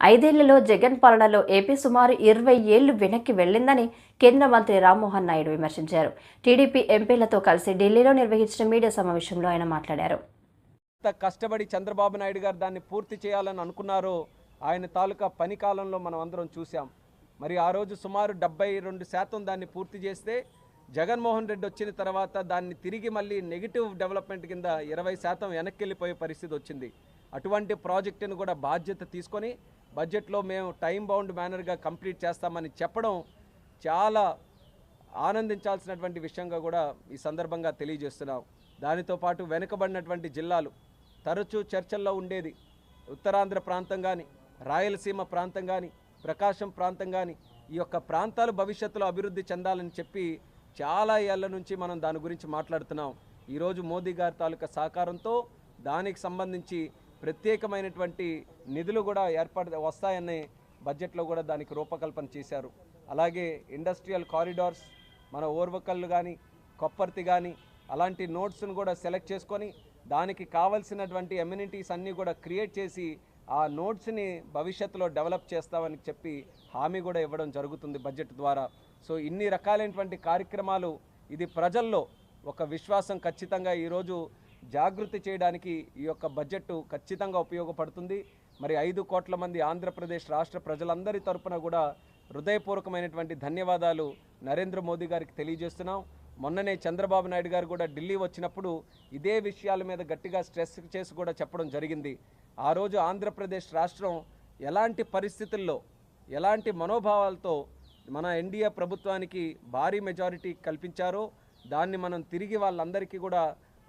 ఐదేళ్ళలో జగన్ పాలనలో ఏపీ సుమారు ఇరవై ఏళ్ళు వెనక్కి వెళ్ళిందని కేంద్ర మంత్రి రామ్మోహన్ నాయుడు విమర్శించారు. టీడీపీ ఎంపీలతో కలిసి ఢిల్లీలో నిర్వహించిన మీడియా సమావేశంలో ఆయన మాట్లాడారు. ఎంత కష్టపడి చంద్రబాబు నాయుడు గారు దాన్ని పూర్తి చేయాలని అనుకున్నారో ఆయన తాలూకా పని కాలంలో మనం అందరం చూసాం మరి ఆ రోజు సుమారు డెబ్బై రెండు శాతం దాన్ని పూర్తి చేస్తే జగన్మోహన్ రెడ్డి వచ్చిన తర్వాత దాన్ని తిరిగి మళ్ళీ నెగిటివ్ డెవలప్మెంట్ కింద ఇరవై శాతం వెనక్కి వెళ్ళిపోయే పరిస్థితి వచ్చింది. అటువంటి ప్రాజెక్టును కూడా బాధ్యత తీసుకొని బడ్జెట్లో మేము టైం బౌండ్ మేనర్గా కంప్లీట్ చేస్తామని చెప్పడం చాలా ఆనందించాల్సినటువంటి విషయంగా కూడా ఈ సందర్భంగా తెలియజేస్తున్నాం. దానితో పాటు వెనుకబడినటువంటి జిల్లాలు తరచూ చర్చల్లో ఉండేది ఉత్తరాంధ్ర ప్రాంతం కానీ రాయలసీమ ప్రాంతం కానీ ప్రకాశం ప్రాంతం కానీ ఈ యొక్క ప్రాంతాలు భవిష్యత్తులో అభివృద్ధి చెందాలని చెప్పి చాలా ఏళ్ళ నుంచి మనం దాని గురించి మాట్లాడుతున్నాం. ఈరోజు మోదీ గారి తాలూకా సహకారంతో దానికి సంబంధించి ప్రత్యేకమైనటువంటి నిధులు కూడా ఏర్పడ వస్తాయని బడ్జెట్లో కూడా దానికి రూపకల్పన చేశారు. అలాగే ఇండస్ట్రియల్ కారిడార్స్ మన ఓర్వకల్లు కానీ కొప్పర్తి కానీ అలాంటి నోట్స్ను కూడా సెలెక్ట్ చేసుకొని దానికి కావలసినటువంటి ఎమ్యూనిటీస్ అన్నీ కూడా క్రియేట్ చేసి ఆ నోట్స్ని భవిష్యత్తులో డెవలప్ చేస్తామని చెప్పి హామీ కూడా ఇవ్వడం జరుగుతుంది బడ్జెట్ ద్వారా. సో ఇన్ని రకాలైనటువంటి కార్యక్రమాలు ఇది ప్రజల్లో ఒక విశ్వాసం ఖచ్చితంగా ఈరోజు జాగృతి చేయడానికి ఈ యొక్క బడ్జెట్ ఖచ్చితంగా ఉపయోగపడుతుంది. మరి ఐదు కోట్ల మంది ఆంధ్రప్రదేశ్ రాష్ట్ర ప్రజలందరి తరపున కూడా హృదయపూర్వకమైనటువంటి ధన్యవాదాలు నరేంద్ర మోదీ గారికి తెలియజేస్తున్నాం. మొన్ననే చంద్రబాబు నాయుడు గారు కూడా ఢిల్లీ వచ్చినప్పుడు ఇదే విషయాల మీద గట్టిగా స్ట్రెస్ చేసి కూడా చెప్పడం జరిగింది. ఆ రోజు ఆంధ్రప్రదేశ్ రాష్ట్రం ఎలాంటి పరిస్థితుల్లో ఎలాంటి మనోభావాలతో మన ఎన్డీఏ ప్రభుత్వానికి భారీ మెజారిటీ కల్పించారో దాన్ని మనం తిరిగి వాళ్ళందరికీ కూడా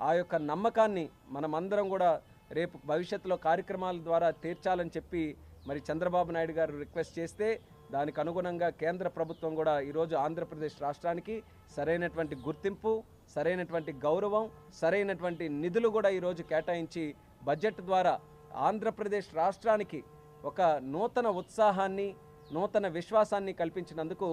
ఆ యొక్క నమ్మకాన్ని మనమందరం కూడా రేపు భవిష్యత్తులో కార్యక్రమాల ద్వారా తీర్చాలని చెప్పి మరి చంద్రబాబు నాయుడు గారు రిక్వెస్ట్ చేస్తే దానికి అనుగుణంగా కేంద్ర ప్రభుత్వం కూడా ఈరోజు ఆంధ్రప్రదేశ్ రాష్ట్రానికి సరైనటువంటి గుర్తింపు సరైనటువంటి గౌరవం సరైనటువంటి నిధులు కూడా ఈరోజు కేటాయించి బడ్జెట్ ద్వారా ఆంధ్రప్రదేశ్ రాష్ట్రానికి ఒక నూతన ఉత్సాహాన్ని నూతన విశ్వాసాన్ని కల్పించినందుకు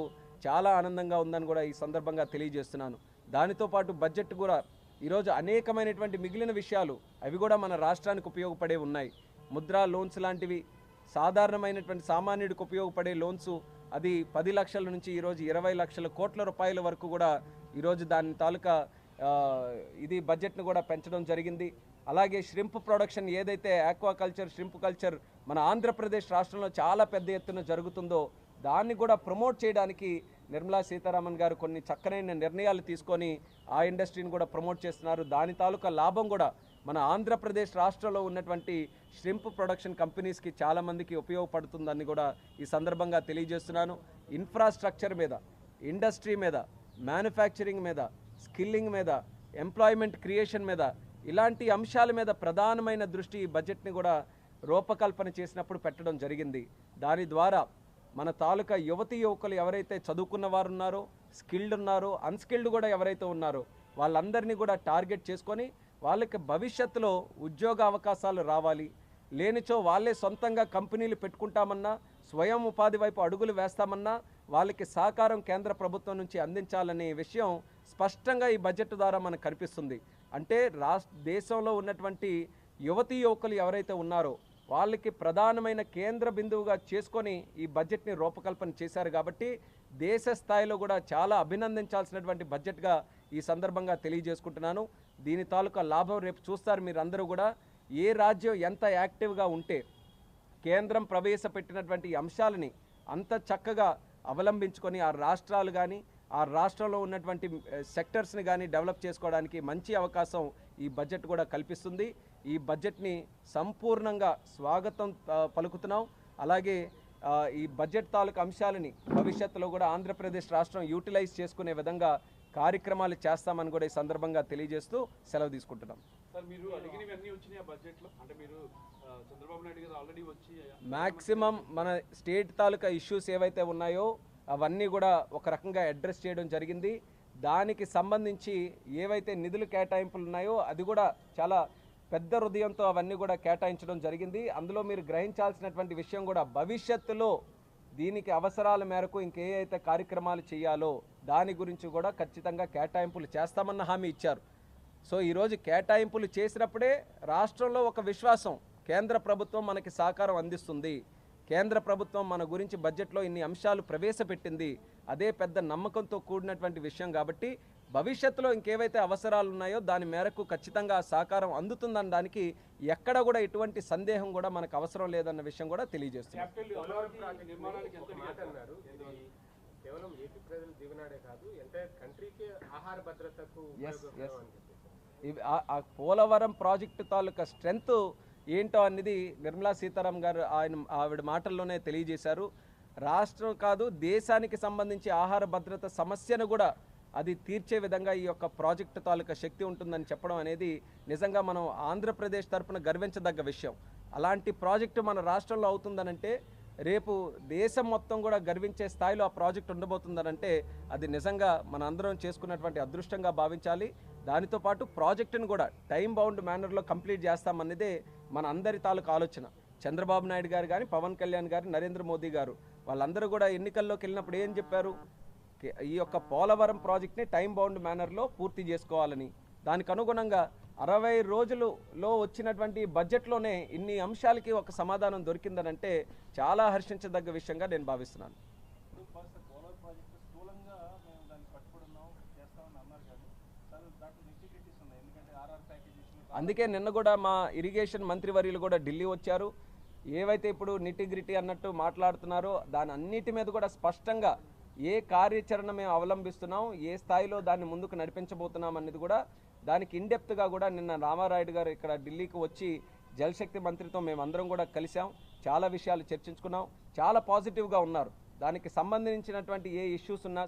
చాలా ఆనందంగా ఉందని కూడా ఈ సందర్భంగా తెలియజేస్తున్నాను. దానితో పాటు బడ్జెట్ కూడా ఈరోజు అనేకమైనటువంటి మిగిలిన విషయాలు అవి కూడా మన రాష్ట్రానికి ఉపయోగపడే ఉన్నాయి. ముద్రా లోన్స్ లాంటివి సాధారణమైనటువంటి సామాన్యుడికి ఉపయోగపడే లోన్స్ అది పది లక్షల నుంచి ఈరోజు ఇరవై లక్షల కోట్ల రూపాయల వరకు కూడా ఈరోజు దాని తాలూకా ఇది బడ్జెట్ను కూడా పెంచడం జరిగింది. అలాగే ష్రింప్ ప్రొడక్షన్ ఏదైతే ఆక్వాకల్చర్ ష్రింప్ కల్చర్ మన ఆంధ్రప్రదేశ్ రాష్ట్రంలో చాలా పెద్ద ఎత్తున జరుగుతుందో దాన్ని కూడా ప్రమోట్ చేయడానికి నిర్మలా సీతారామన్ గారు కొన్ని చక్కనైన నిర్ణయాలు తీసుకొని ఆ ఇండస్ట్రీని కూడా ప్రమోట్ చేస్తున్నారు. దాని తాలూకా లాభం కూడా మన ఆంధ్రప్రదేశ్ రాష్ట్రంలో ఉన్నటువంటి ష్రింప్ ప్రొడక్షన్ కంపెనీస్కి చాలామందికి ఉపయోగపడుతుందని కూడా ఈ సందర్భంగా తెలియజేస్తున్నాను. ఇన్ఫ్రాస్ట్రక్చర్ మీద ఇండస్ట్రీ మీద మ్యానుఫ్యాక్చరింగ్ మీద స్కిల్లింగ్ మీద ఎంప్లాయ్మెంట్ క్రియేషన్ మీద ఇలాంటి అంశాల మీద ప్రధానమైన దృష్టి ఈ బడ్జెట్ని కూడా రూపకల్పన చేసినప్పుడు పెట్టడం జరిగింది. దాని ద్వారా మన తాలూకా యువతి యువకులు ఎవరైతే చదువుకున్న వారు ఉన్నారో స్కిల్డ్ ఉన్నారో అన్స్కిల్డ్ కూడా ఎవరైతే ఉన్నారో వాళ్ళందరినీ కూడా టార్గెట్ చేసుకొని వాళ్ళకి భవిష్యత్తులో ఉద్యోగ అవకాశాలు రావాలి. లేనిచో వాళ్ళే సొంతంగా కంపెనీలు పెట్టుకుంటామన్నా స్వయం ఉపాధి వైపు అడుగులు వేస్తామన్నా వాళ్ళకి సహకారం కేంద్ర ప్రభుత్వం నుంచి అందించాలనే విషయం స్పష్టంగా ఈ బడ్జెట్ ద్వారా మనకు కనిపిస్తుంది. అంటే రాష్ట్ర దేశంలో ఉన్నటువంటి యువతీ యువకులు ఎవరైతే ఉన్నారో వాళ్ళకి ప్రధానమైన కేంద్ర బిందువుగా చేసుకొని ఈ బడ్జెట్ని రూపకల్పన చేశారు కాబట్టి దేశ స్థాయిలో కూడా చాలా అభినందించాల్సినటువంటి బడ్జెట్గా ఈ సందర్భంగా తెలియజేసుకుంటున్నాను. దీని తాలూకా లాభం రేపు చూస్తారు మీరందరూ కూడా. ఏ రాజ్యం ఎంత యాక్టివ్గా ఉంటే కేంద్రం ప్రవేశపెట్టినటువంటి అంశాలని అంత చక్కగా అవలంబించుకొని ఆ రాష్ట్రాలు కానీ ఆ రాష్ట్రంలో ఉన్నటువంటి సెక్టర్స్ని కానీ డెవలప్ చేసుకోవడానికి మంచి అవకాశం ఈ బడ్జెట్ కూడా కల్పిస్తుంది. ఈ బడ్జెట్ని సంపూర్ణంగా స్వాగతం పలుకుతున్నాం. అలాగే ఈ బడ్జెట్ తాలూకు అంశాలని భవిష్యత్తులో కూడా ఆంధ్రప్రదేశ్ రాష్ట్రం యూటిలైజ్ చేసుకునే విధంగా కార్యక్రమాలు చేస్తామని కూడా ఈ సందర్భంగా తెలియజేస్తూ సెలవు తీసుకుంటున్నాం. మ్యాక్సిమం మన స్టేట్ తాలూకా ఇష్యూస్ ఏవైతే ఉన్నాయో అవన్నీ కూడా ఒక రకంగా అడ్రస్ చేయడం జరిగింది. దానికి సంబంధించి ఏవైతే నిధులు కేటాయింపులు ఉన్నాయో అది కూడా చాలా పెద్ద హృదయంతో అవన్నీ కూడా కేటాయించడం జరిగింది. అందులో మీరు గ్రహించాల్సినటువంటి విషయం కూడా భవిష్యత్తులో దీనికి అవసరాల మేరకు ఇంకే అయితే కార్యక్రమాలు చేయాలో దాని గురించి కూడా ఖచ్చితంగా కేటాయింపులు చేస్తామన్న హామీ ఇచ్చారు. సో ఈరోజు కేటాయింపులు చేసినప్పుడే రాష్ట్రంలో ఒక విశ్వాసం కేంద్ర ప్రభుత్వం మనకి సహకారం అందిస్తుంది. కేంద్ర ప్రభుత్వం మన గురించి బడ్జెట్లో ఇన్ని అంశాలు ప్రవేశపెట్టింది. అదే పెద్ద నమ్మకంతో కూడినటువంటి విషయం కాబట్టి భవిష్యత్తులో ఇంకేవైతే అవసరాలు ఉన్నాయో దాని మేరకు ఖచ్చితంగా సహకారం అందుతుందన్న దానికి ఎక్కడ కూడా ఎటువంటి సందేహం కూడా మనకు అవసరం లేదన్న విషయం కూడా తెలియజేస్తుంది కేవలం ఏపీ ప్రజల జీవనాడే కాదు ఎంటైర్ కంట్రీకి ఆహార భద్రతకు ఆ పోలవరం ప్రాజెక్టు తాలూకా స్ట్రెంగ్త్ ఏంటో అనేది నిర్మలా సీతారాం గారు ఆయన ఆవిడ మాటల్లోనే తెలియజేశారు. రాష్ట్రం కాదు దేశానికి సంబంధించి ఆహార భద్రత సమస్యను కూడా అది తీర్చే విధంగా ఈ యొక్క ప్రాజెక్టు తాలూకా శక్తి ఉంటుందని చెప్పడం అనేది నిజంగా మనం ఆంధ్రప్రదేశ్ తరఫున గర్వించదగ్గ విషయం. అలాంటి ప్రాజెక్టు మన రాష్ట్రంలో అవుతుందనంటే రేపు దేశం మొత్తం కూడా గర్వించే స్థాయిలో ఆ ప్రాజెక్ట్ ఉండబోతుందనంటే అది నిజంగా మన అందరం చేసుకున్నటువంటి అదృష్టంగా భావించాలి. దానితో పాటు ప్రాజెక్టును కూడా టైం బౌండ్ మేనర్లో కంప్లీట్ చేస్తామన్నదే మన అందరి తాలూకు ఆలోచన. చంద్రబాబు నాయుడు గారు కానీ పవన్ కళ్యాణ్ గారు నరేంద్ర మోదీ గారు వాళ్ళందరూ కూడా ఎన్నికల్లోకి వెళ్ళినప్పుడు ఏం చెప్పారు? ఈ యొక్క పోలవరం ప్రాజెక్ట్ని టైం బౌండ్ మేనర్లో పూర్తి చేసుకోవాలని. దానికి అనుగుణంగా అరవై రోజులలో వచ్చినటువంటి బడ్జెట్లోనే ఇన్ని అంశాలకి ఒక సమాధానం దొరికిందనంటే చాలా హర్షించదగ్గ విషయంగా నేను భావిస్తున్నాను. అందుకే నిన్న కూడా మా ఇరిగేషన్ మంత్రివర్యులు కూడా ఢిల్లీ వచ్చారు. ఏవైతే ఇప్పుడు నిటిగ్రిటీ అన్నట్టు మాట్లాడుతున్నారో దాని అన్నిటి మీద కూడా స్పష్టంగా ఏ కార్యాచరణ మేము అవలంబిస్తున్నాం ఏ స్థాయిలో దాన్ని ముందుకు నడిపించబోతున్నాం అనేది కూడా దానికి ఇండెప్త్గా కూడా నిన్న రామారాయుడు గారు ఇక్కడ ఢిల్లీకి వచ్చి జలశక్తి మంత్రితో మేమందరం కూడా కలిసాం చాలా విషయాలు చర్చించుకున్నాం. చాలా పాజిటివ్గా ఉన్నారు. దానికి సంబంధించినటువంటి ఏ ఇష్యూస్ ఉన్నా